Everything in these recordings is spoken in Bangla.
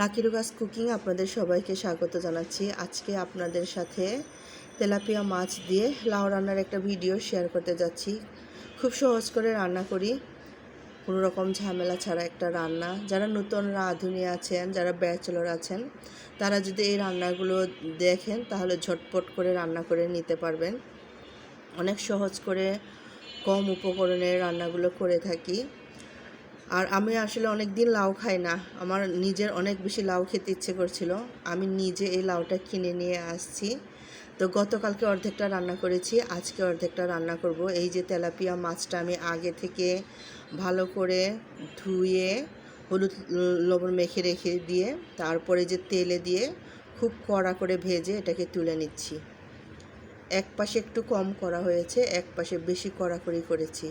লাকি রুগাস কুকিং আপনাদের সবাইকে স্বাগত জানাচ্ছি। আজকে আপনাদের সাথে তেলাপিয়া মাছ দিয়ে লাউ রান্নার একটা ভিডিও শেয়ার করতে যাচ্ছি। খুব সহজ করে রান্না করি। কোনো রকম ঝামেলা ছাড়া একটা রান্না। যারা নতুন রাঁধুনি আছেন, যারা ব্যাচেলর আছেন, তারা যদি এই রান্নাগুলো দেখেন, তাহলে ঝটপট করে রান্না করে নিতে পারবেন। অনেক সহজ করে কম উপকরণে রান্নাগুলো করে থাকি। আর আমি আসলে অনেক দিন লাউ খাই না। আমার নিজের অনেক বেশি লাউ খেতে ইচ্ছে করছিল। আমি নিজে এই লাউটা কিনে নিয়ে আসছি। তো গতকালকে অর্ধেকটা রান্না করেছি, আজকে অর্ধেকটা রান্না করব। এই যে তেলাপিয়া মাছটা আমি আগে থেকে ভালো করে ধুয়ে, হলুদ লবণ মেখে রেখে দিয়ে, তারপরে যে তেলে দিয়ে খুব কড়া করে ভেজে এটাকে তুলে নিচ্ছি। এক পাশে একটু কম করা হয়েছে এক পাশে বেশি কড়াকড়ি করেছি।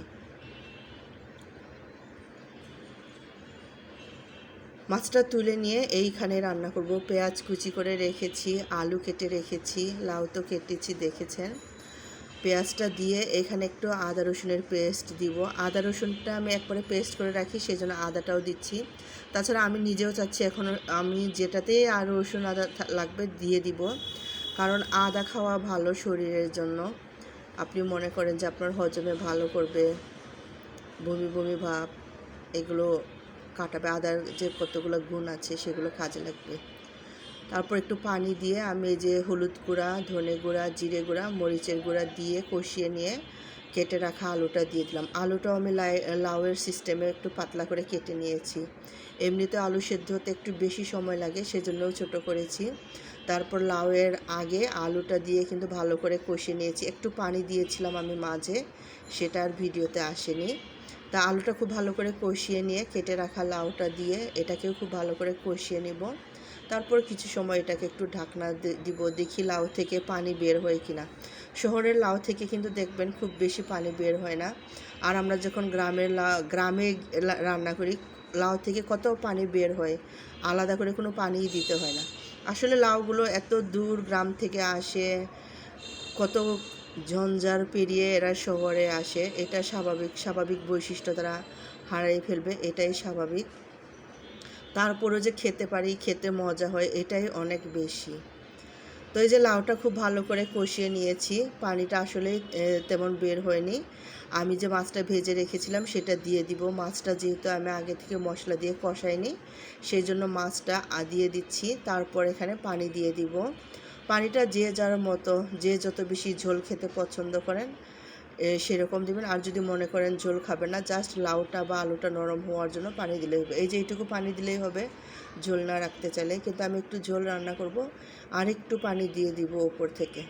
মাছটা তুলে নিয়ে এইখানে রান্না করব। পেঁয়াজ কুচি করে রেখেছি, আলু কেটে রেখেছি, লাউ তো কেটেছি, দেখেছেন? পেঁয়াজটা দিয়ে এখানে একটু আদা রসুনের পেস্ট দিব। আদা রসুনটা আমি একবারে পেস্ট করে রাখি সেই জন্য আদাটাও দিচ্ছি। তাছাড়া আমি নিজেও চাচ্ছি এখন, আমি যেটাতেই আর রসুন আদা লাগবে দিয়ে দিব। কারণ আদা খাওয়া ভালো শরীরের জন্য। আপনি মনে করেন যে আপনার হজমে ভালো করবে। বমি বমি ভাব, এগুলো কাটাবে আদার যে কতগুলো গুণ আছে সেগুলো কাজে লাগবে। তারপর একটু পানি দিয়ে আমি যে হলুদ গুঁড়া, ধনে গুঁড়া, জিরে গুঁড়া, মরিচের গুঁড়া দিয়ে কষিয়ে নিয়ে কেটে রাখা আলুটা দিয়ে দিলাম। আলুটাও আমি লাই, লাউয়ের সিস্টেমে একটু পাতলা করে কেটে নিয়েছি। এমনিতে আলু সেদ্ধ হতে একটু বেশি সময় লাগে, সেজন্যও ছোট করেছি। তারপর লাউয়ের আগে আলুটা দিয়ে কিন্তু ভালো করে কষিয়ে নিয়েছি। একটু পানি দিয়েছিলাম আমি মাঝে, সেটা আর ভিডিওতে আসেনি। তা আলুটা খুব ভালো করে কষিয়ে নিয়ে কেটে রাখা লাউটা দিয়ে এটাকেও খুব ভালো করে কষিয়ে নেব। তারপর কিছু সময় এটাকে একটু ঢাকনা দিব, দেখি লাউ থেকে পানি বের হয় কিনা। শহরের লাউ থেকে কিন্তু দেখবেন খুব বেশি পানি বের হয় না। আর আমরা যখন গ্রামের গ্রামে রান্না করি, লাউ থেকে কত পানি বের হয়, আলাদা করে কোনো পানিই দিতে হয় না। আসলে লাউগুলো এত দূর গ্রাম থেকে আসে, কত ঝঞ্ঝার পেরিয়ে এরা শহরে আসে, এটা স্বাভাবিক স্বাভাবিক বৈশিষ্ট্য তারা হারিয়ে ফেলবে, এটাই স্বাভাবিক। তারপরেও যে খেতে পারি, খেতে মজা হয়, এটাই অনেক বেশি। তো এই যে লাউটা খুব ভালো করে কষিয়ে নিয়েছি, পানিটা আসলে তেমন বের হয়নি। আমি যে মাছটা ভেজে রেখেছিলাম, সেটা দিয়ে দিব। মাছটা যেহেতু আমি আগে থেকে মশলা দিয়ে কষাইনি সেই জন্য মাছটা দিয়ে দিচ্ছি। তারপর এখানে পানি দিয়ে দিব। পানিটা যে যার মতো, যে যত বেশি ঝোল খেতে পছন্দ করেন সেরকম দিবেন। আর যদি মনে করেন ঝোল খাবেন না জাস্ট লাউটা বা আলুটা নরম হওয়ার জন্য পানি দিলেই হবে। এই যে এইটুকু পানি দিলেই হবে, ঝোল না রাখতে চাইলে। কিন্তু আমি একটু ঝোল রান্না করব। আর একটু পানি দিয়ে দিব ওপর থেকে।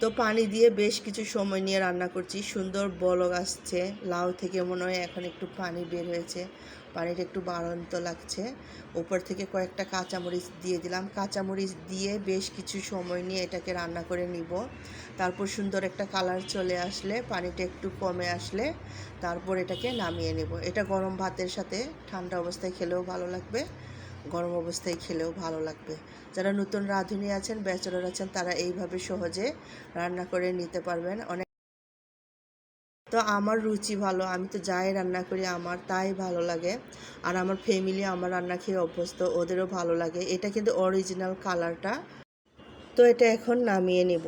তো পানি দিয়ে বেশ কিছু সময় নিয়ে রান্না করছি। সুন্দর বলক আসছে। লাউ থেকে মনে হয় এখন একটু পানি বের হয়েছে। পানিটা একটু বাড়ন্ত লাগছে। উপর থেকে কয়েকটা কাঁচামরিচ দিয়ে দিলাম। কাঁচামরিচ দিয়ে বেশ কিছু সময় নিয়ে এটাকে রান্না করে নিব। তারপর সুন্দর একটা কালার চলে আসলে, পানিটা একটু কমে আসলে তারপর এটাকে নামিয়ে নেব। এটা গরম ভাতের সাথে ঠান্ডা অবস্থায় খেলেও ভালো লাগবে, গরম অবস্থায় খেলেও ভালো লাগবে। যারা নতুন রাঁধুনি আছেন, ব্যাচেলর আছেন, তারা এইভাবে সহজে রান্না করে নিতে পারবেন। অনেক তো আমার রুচি ভালো, আমি তো যাই রান্না করি, আমার তাই ভালো লাগে। আর আমার ফ্যামিলি আমার রান্না খেয়ে অভ্যস্ত, ওদেরও ভালো লাগে। এটা কিন্তু অরিজিনাল কালারটা তো এটা এখন নামিয়ে নেব।